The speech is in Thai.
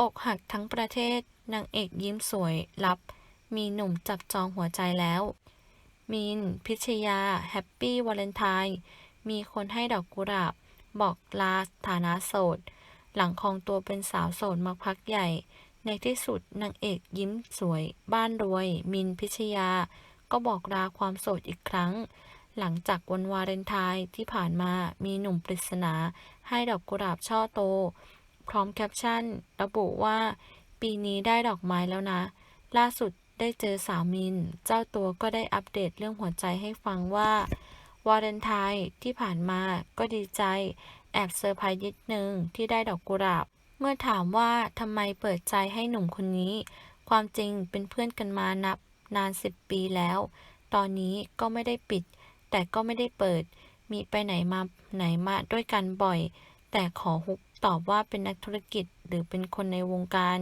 อกหักทั้งประเทศนางเอกยิ้มสวยรับ มีหนุ่มจับจองหัวใจแล้วมีนพิชยา แฮปปี้วาเลนไทน์มีคนให้ดอกกุหลาบ บอกลาฐานะโสด หลังคองตัวเป็นสาวโสดมาพักใหญ่ ในที่สุดนางเอกยิ้มสวย บ้านรวย มินพิชยา ก็บอกลาความโสดอีกครั้ง หลังจากวันวาเลนไทน์ที่ผ่านมามีหนุ่มปริศนาให้ดอกกุหลาบช่อโต พร้อมแคปชั่น ระบุว่า ปีนี้ได้ดอกไม้แล้วนะ ล่าสุดได้เจอสาวมิน เจ้าตัวก็ได้อัปเดตเรื่องหัวใจให้ฟังว่าวาเลนไทน์ที่ผ่านมาก็ดีใจ แอบเซอร์ไพรส์นิดนึงที่ได้ดอกกุหลาบ เมื่อถามว่าทำไมเปิดใจให้หนุ่มคนนี้ ความจริงเป็นเพื่อนกันมานับนานสิบปีแล้ว ตอนนี้ก็ไม่ได้ปิด แต่ก็ไม่ได้เปิด มีไปไหนมาไหนมาด้วยกันบ่อย แต่ขอฮุบตอบว่าเป็นนักธุรกิจหรือเป็นคนในวงการ